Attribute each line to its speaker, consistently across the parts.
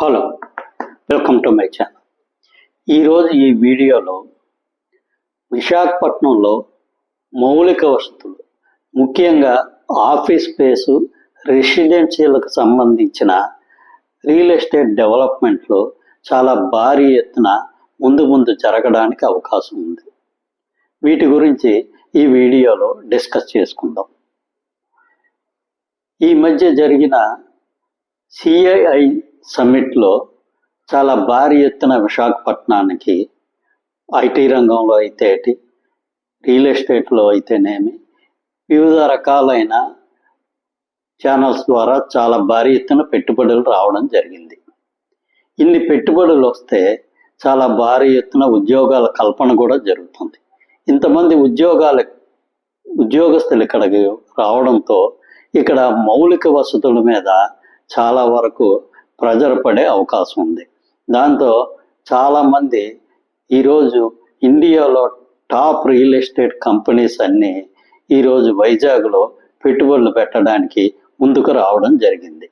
Speaker 1: Hello welcome to my channel ఈరోజు ఈ వీడియోలో విశాఖపట్నంలో మౌలిక వసతులు ముఖ్యంగా ఆఫీస్ స్పేసు రెసిడెన్షియల్కి సంబంధించిన రియల్ ఎస్టేట్ డెవలప్మెంట్లో చాలా భారీ ఎత్తున ముందు ముందు జరగడానికి అవకాశం ఉంది. వీటి గురించి ఈ వీడియోలో డిస్కస్ చేసుకుందాం. ఈ మధ్య జరిగిన సిఐఐ సమ్మిట్లో చాలా భారీ ఎత్తున విశాఖపట్నానికి ఐటీ రంగంలో అయితే రియల్ ఎస్టేట్లో అయితేనేమి వివిధ రకాలైన ఛానల్స్ ద్వారా చాలా భారీ ఎత్తున పెట్టుబడులు రావడం జరిగింది. ఇన్ని పెట్టుబడులు వస్తే చాలా భారీ ఎత్తున ఉద్యోగాల కల్పన కూడా జరుగుతుంది. ఇంతమంది ఉద్యోగాల ఉద్యోగస్తులు ఇక్కడికి రావడంతో ఇక్కడ మౌలిక వసతుల మీద చాలా వరకు ప్రెజర్ పడే అవకాశం ఉంది. దాంతో చాలామంది ఈరోజు ఇండియాలో టాప్ రియల్ ఎస్టేట్ కంపెనీస్ అన్నీ ఈరోజు వైజాగ్లో పెట్టుబడులు పెట్టడానికి ముందుకు రావడం జరిగింది.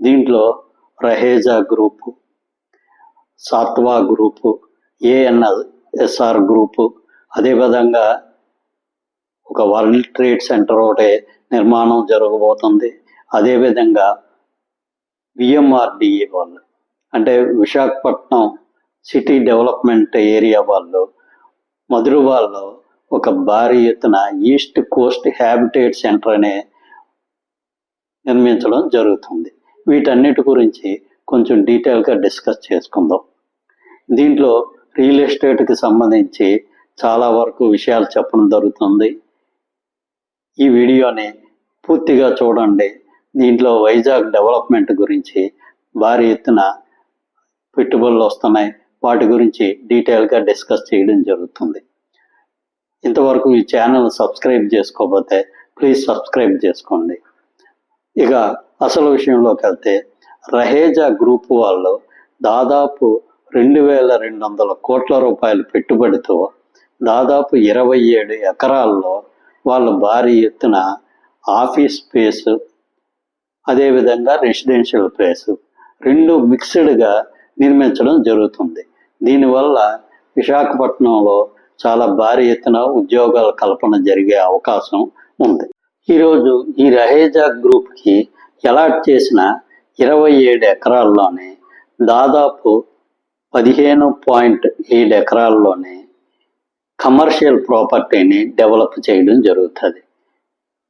Speaker 1: దీంట్లో Raheja group Satva group ANSR SR group అదేవిధంగా ఒక వరల్డ్ ట్రేడ్ సెంటర్ ఒకటి నిర్మాణం జరగబోతుంది. అదేవిధంగా విఎంఆర్డిఏ వాళ్ళు. అంటే విశాఖపట్నం సిటీ డెవలప్మెంట్ ఏరియా వాళ్ళు మధురవాళ్ళు ఒక భారీ ఎత్తున ఈస్ట్ కోస్ట్ హ్యాబిటేట్ సెంటర్ అనే నిర్మించడం జరుగుతుంది. వీటన్నిటి గురించి కొంచెం డీటెయిల్గా డిస్కస్ చేసుకుందాం. దీంట్లో రియల్ ఎస్టేట్కి సంబంధించి చాలా వరకు విషయాలు చెప్పడం జరుగుతుంది. ఈ వీడియోని పూర్తిగా చూడండి. దీంట్లో వైజాగ్ డెవలప్మెంట్ గురించి భారీ ఎత్తున పెట్టుబడులు వస్తున్నాయి. వాటి గురించి డీటెయిల్గా డిస్కస్ చేయడం జరుగుతుంది. ఇంతవరకు ఈ ఛానల్ సబ్స్క్రైబ్ చేసుకోకపోతే ప్లీజ్ సబ్స్క్రైబ్ చేసుకోండి. ఇక అసలు విషయంలోకి వెళ్తే రహేజా గ్రూప్ వాళ్ళు దాదాపు రెండు వేల రెండు వందల కోట్ల రూపాయల పెట్టుబడితో దాదాపు ఇరవై ఏడు ఎకరాల్లో వాళ్ళు భారీ ఎత్తున ఆఫీస్ స్పేస్ అదేవిధంగా రెసిడెన్షియల్ ప్లేస్ రెండు మిక్స్డ్గా నిర్మించడం జరుగుతుంది. దీనివల్ల విశాఖపట్నంలో చాలా భారీ ఎత్తున ఉద్యోగాల కల్పన జరిగే అవకాశం ఉంది. ఈరోజు ఈ రహేజా గ్రూప్కి అలాట్ చేసిన ఇరవై ఏడు ఎకరాల్లోనే దాదాపు పదిహేను పాయింట్ ఏడు ఎకరాల్లోనే కమర్షియల్ ప్రాపర్టీని డెవలప్ చేయడం జరుగుతుంది.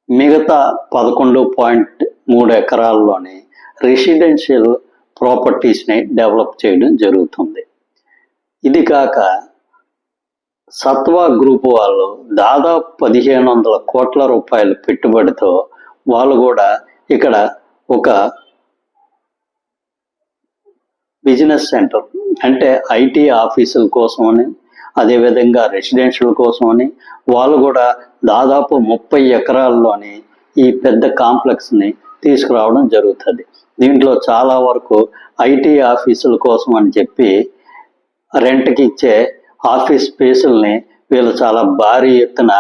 Speaker 1: మిగతా పదకొండు పాయింట్ మూడు ఎకరాల్లోనే రెసిడెన్షియల్ ప్రాపర్టీస్ని డెవలప్ చేయడం జరుగుతుంది. ఇది కాక సత్వా గ్రూప్ వాళ్ళు దాదాపు పదిహేను వందల కోట్ల రూపాయల పెట్టుబడితో వాళ్ళు కూడా ఇక్కడ ఒక బిజినెస్ సెంటర్ అంటే ఐటీ ఆఫీసుల కోసమని అదేవిధంగా రెసిడెన్షియల్ కోసమని వాళ్ళు కూడా దాదాపు ముప్పై ఎకరాల్లోని ఈ పెద్ద కాంప్లెక్స్ని తీసుకురావడం జరుగుతుంది. దీంట్లో చాలా వరకు ఐటీ ఆఫీసుల కోసం అని చెప్పి రెంట్కి ఇచ్చే ఆఫీస్ స్పేసుల్ని వీళ్ళు చాలా భారీ ఎత్తున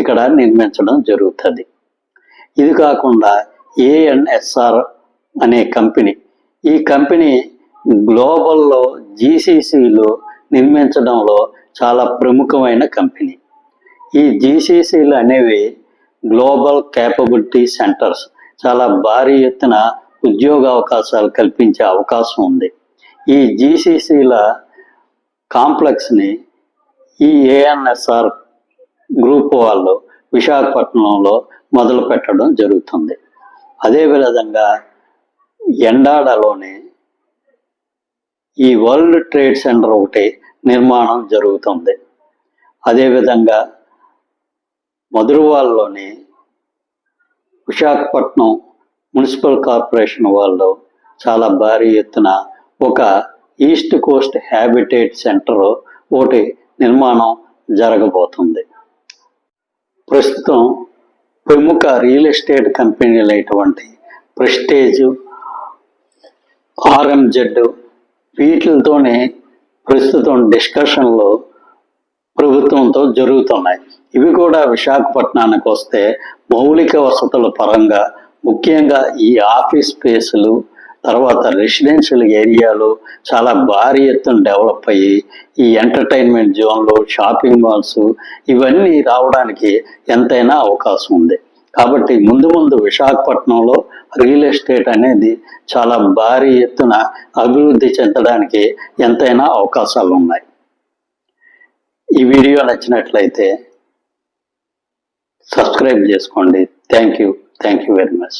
Speaker 1: ఇక్కడ నిర్మించడం జరుగుతుంది. ఇది కాకుండా ఏఎన్ఎస్ఆర్ అనే కంపెనీ. ఈ కంపెనీ గ్లోబల్లో జీసీసీలు నిర్మించడంలో చాలా ప్రముఖమైన కంపెనీ. ఈ జీసీసీలు అనేవి గ్లోబల్ క్యాపబిలిటీ సెంటర్స్. చాలా భారీ ఎత్తున ఉద్యోగ అవకాశాలు కల్పించే అవకాశం ఉంది. ఈ జీసీసీల కాంప్లెక్స్ని ఈ ఏఎన్ఎస్ఆర్ గ్రూప్ వాళ్ళు విశాఖపట్నంలో మొదలు పెట్టడం జరుగుతుంది. అదే విధంగా ఎండాడలోనే ఈ వరల్డ్ ట్రేడ్ సెంటర్ ఒకటి నిర్మాణం జరుగుతుంది. అదేవిధంగా మధురవాల్లోని విశాఖపట్నం మున్సిపల్ కార్పొరేషన్ వాళ్ళు చాలా భారీ ఎత్తున ఒక ఈస్ట్ కోస్ట్ హ్యాబిటేట్ సెంటర్ ఒకటి నిర్మాణం జరగబోతుంది. ప్రస్తుతం ప్రముఖ రియల్ ఎస్టేట్ కంపెనీలు ప్రెస్టేజ్ ఆర్ఎంజెడ్ వీటితోనే ప్రస్తుతం డిస్కషన్లో ప్రభుత్వంతో జరుగుతున్నాయి. ఇవి కూడా విశాఖపట్నానికి వస్తే మౌలిక వసతుల పరంగా ముఖ్యంగా ఈ ఆఫీస్ స్పేసులు తర్వాత రెసిడెన్షియల్ ఏరియాలు చాలా భారీ ఎత్తున డెవలప్ అయ్యి ఈ ఎంటర్టైన్మెంట్ జోన్లు షాపింగ్ మాల్స్ ఇవన్నీ రావడానికి ఎంతైనా అవకాశం ఉంది. కాబట్టి ముందు ముందు విశాఖపట్నంలో రియల్ ఎస్టేట్ అనేది చాలా భారీ ఎత్తున అభివృద్ధి చెందడానికి ఎంతైనా అవకాశాలు ఉన్నాయి. ఈ వీడియో నచ్చినట్లయితే సబ్స్క్రైబ్ చేసుకోండి. Thank you thank you very much